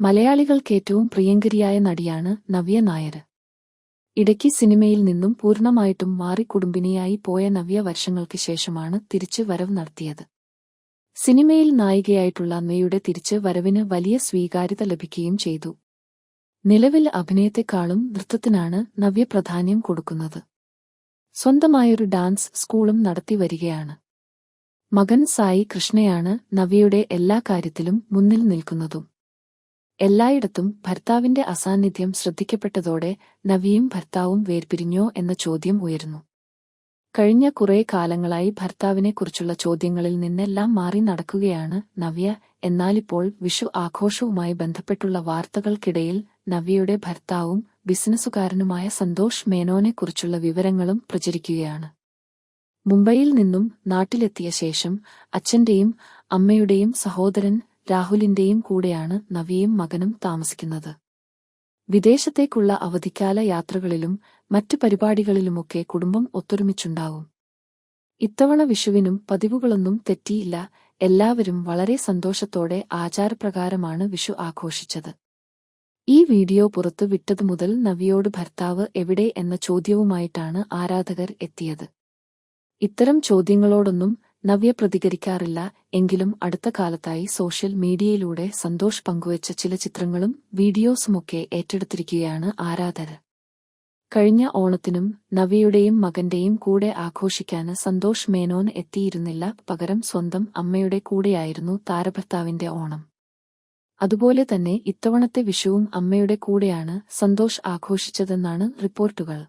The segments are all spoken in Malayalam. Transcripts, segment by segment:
മലയാളികൾക്കേറ്റവും പ്രിയങ്കരിയായ നടിയാണ് നവ്യ നായർ. ഇടയ്ക്ക് സിനിമയിൽ നിന്നും പൂർണമായിട്ടും മാറി കുടുംബിനിയായി പോയ നവ്യ വർഷങ്ങൾക്ക് ശേഷമാണ് തിരിച്ചു വരവ് നടത്തിയത്. സിനിമയിൽ നായികയായിട്ടുള്ള അമ്മയുടെ തിരിച്ച് വരവിന് വലിയ സ്വീകാര്യത ലഭിക്കുകയും ചെയ്തു. നിലവിൽ അഭിനയത്തെക്കാളും നൃത്തത്തിനാണ് നവ്യ പ്രാധാന്യം കൊടുക്കുന്നത്. സ്വന്തമായൊരു ഡാൻസ് സ്കൂളും നടത്തി വരികയാണ്. മകൻ സായി കൃഷ്ണയാണ് നവ്യയുടെ എല്ലാ കാര്യത്തിലും മുന്നിൽ നിൽക്കുന്നതും. എല്ലായിടത്തും ഭർത്താവിന്റെ അസാന്നിധ്യം ശ്രദ്ധിക്കപ്പെട്ടതോടെ നവിയും ഭർത്താവും വേർപിരിഞ്ഞോ എന്ന ചോദ്യം ഉയരുന്നു. കഴിഞ്ഞ കുറേ കാലങ്ങളായി ഭർത്താവിനെക്കുറിച്ചുള്ള ചോദ്യങ്ങളിൽ നിന്നെല്ലാം മാറി നടക്കുകയാണ് നവ്യ. എന്നാലിപ്പോൾ വിഷു ആഘോഷവുമായി ബന്ധപ്പെട്ടുള്ള വാർത്തകൾക്കിടയിൽ നവ്യയുടെ ഭർത്താവും ബിസിനസ്സുകാരനുമായ സന്തോഷ് മേനോനെക്കുറിച്ചുള്ള വിവരങ്ങളും പ്രചരിക്കുകയാണ്. മുംബൈയിൽ നിന്നും നാട്ടിലെത്തിയ ശേഷം അച്ഛന്റെയും അമ്മയുടെയും സഹോദരൻ രാഹുലിന്റെയും കൂടെയാണ് നവിയും മകനും താമസിക്കുന്നത്. വിദേശത്തേക്കുള്ള അവധിക്കാല യാത്രകളിലും മറ്റു പരിപാടികളിലുമൊക്കെ കുടുംബം ഒത്തൊരുമിച്ചുണ്ടാവും. ഇത്തവണ വിഷുവിനും പതിവുകളൊന്നും തെറ്റിയില്ല. എല്ലാവരും വളരെ സന്തോഷത്തോടെ ആചാരപ്രകാരമാണ് വിഷു ആഘോഷിച്ചത്. ഈ വീഡിയോ പുറത്തു വിട്ടതു മുതൽ നവിയോട് ഭർത്താവ് എവിടെ എന്ന ചോദ്യവുമായിട്ടാണ് ആരാധകർ എത്തിയത്. ഇത്തരം ചോദ്യങ്ങളോടൊന്നും നവ്യ പ്രതികരിക്കാറില്ല. എങ്കിലും അടുത്ത കാലത്തായി സോഷ്യൽ മീഡിയയിലൂടെ സന്തോഷ് പങ്കുവച്ച ചില ചിത്രങ്ങളും വീഡിയോസുമൊക്കെ ഏറ്റെടുത്തിരിക്കുകയാണ് ആരാധകർ. കഴിഞ്ഞ ഓണത്തിനും നവ്യയുടെയും മകന്റെയും കൂടെ ആഘോഷിക്കാന് സന്തോഷ് മേനോൻ എത്തിയിരുന്നില്ല. പകരം സ്വന്തം അമ്മയുടെ കൂടെയായിരുന്നു താരഭർത്താവിന്റെ ഓണം. അതുപോലെ തന്നെ ഇത്തവണത്തെ വിഷുവും അമ്മയുടെ കൂടെയാണ് സന്തോഷ് ആഘോഷിച്ചതെന്നാണ് റിപ്പോർട്ടുകൾ.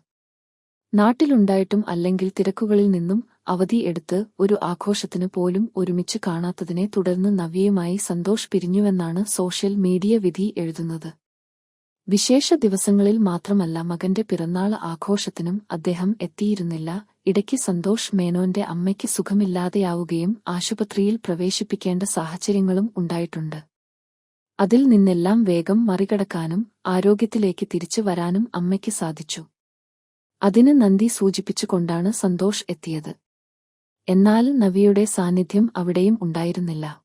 നാട്ടിലുണ്ടായിട്ടും അല്ലെങ്കിൽ തിരക്കുകളിൽ നിന്നും അവധി എടുത്ത് ഒരു ആഘോഷത്തിന് പോലും ഒരുമിച്ച് കാണാത്തതിനെ തുടർന്ന് നവ്യയുമായി സന്തോഷ് പിരിഞ്ഞുവെന്നാണ് സോഷ്യൽ മീഡിയ വിധി എഴുതുന്നത്. വിശേഷ ദിവസങ്ങളിൽ മാത്രമല്ല മകന്റെ പിറന്നാൾ ആഘോഷത്തിനും അദ്ദേഹം എത്തിയിരുന്നില്ല. ഇടയ്ക്ക് സന്തോഷ് മേനോന്റെ അമ്മയ്ക്ക് സുഖമില്ലാതെയാവുകയും ആശുപത്രിയിൽ പ്രവേശിപ്പിക്കേണ്ട സാഹചര്യങ്ങളും ഉണ്ടായിട്ടുണ്ട്. അതിൽ നിന്നെല്ലാം വേഗം മറികടക്കാനും ആരോഗ്യത്തിലേക്ക് തിരിച്ചു വരാനും അമ്മയ്ക്ക് സാധിച്ചു. അതിന് നന്ദി സൂചിപ്പിച്ചുകൊണ്ടാണ് സന്തോഷ് എത്തിയത്. എന്നാൽ നവിയുടെ സാന്നിധ്യം അവിടെയും ഉണ്ടായിരുന്നില്ല.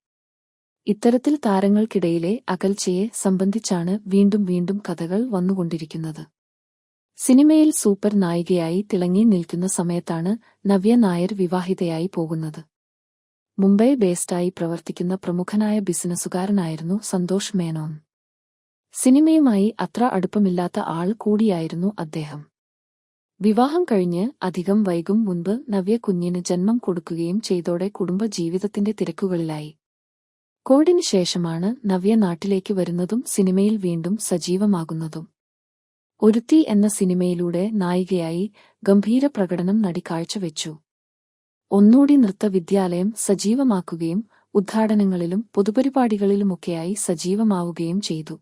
ഇത്തരത്തിൽ താരങ്ങൾക്കിടയിലെ അകൽച്ചയെ സംബന്ധിച്ചാണ് വീണ്ടും വീണ്ടും കഥകൾ വന്നുകൊണ്ടിരിക്കുന്നത്. സിനിമയിൽ സൂപ്പർ നായികയായി തിളങ്ങി നിൽക്കുന്ന സമയത്താണ് നവ്യ നായർ വിവാഹിതയായി പോകുന്നത്. മുംബൈ ബേസ്ഡായി പ്രവർത്തിക്കുന്ന പ്രമുഖനായ ബിസിനസ്സുകാരനായിരുന്നു സന്തോഷ് മേനോൻ. സിനിമയുമായി അത്ര അടുപ്പമില്ലാത്ത ആൾ കൂടിയായിരുന്നു അദ്ദേഹം. വിവാഹം കഴിഞ്ഞ് അധികം വൈകും മുൻപ് നവ്യ കുഞ്ഞിന് ജന്മം കൊടുക്കുകയും ചെയ്തോടെ കുടുംബജീവിതത്തിന്റെ തിരക്കുകളിലായി. കോവിഡിന് ശേഷമാണ് നവ്യ നാട്ടിലേക്ക് വരുന്നതും സിനിമയിൽ വീണ്ടും സജീവമാകുന്നതും. ഒരുത്തി എന്ന സിനിമയിലൂടെ നായികയായി ഗംഭീര പ്രകടനം നടി കാഴ്ചവെച്ചു. ഒന്നൂടി നൃത്തവിദ്യാലയം സജീവമാക്കുകയും ഉദ്ഘാടനങ്ങളിലും പൊതുപരിപാടികളിലുമൊക്കെയായി സജീവമാവുകയും ചെയ്തു.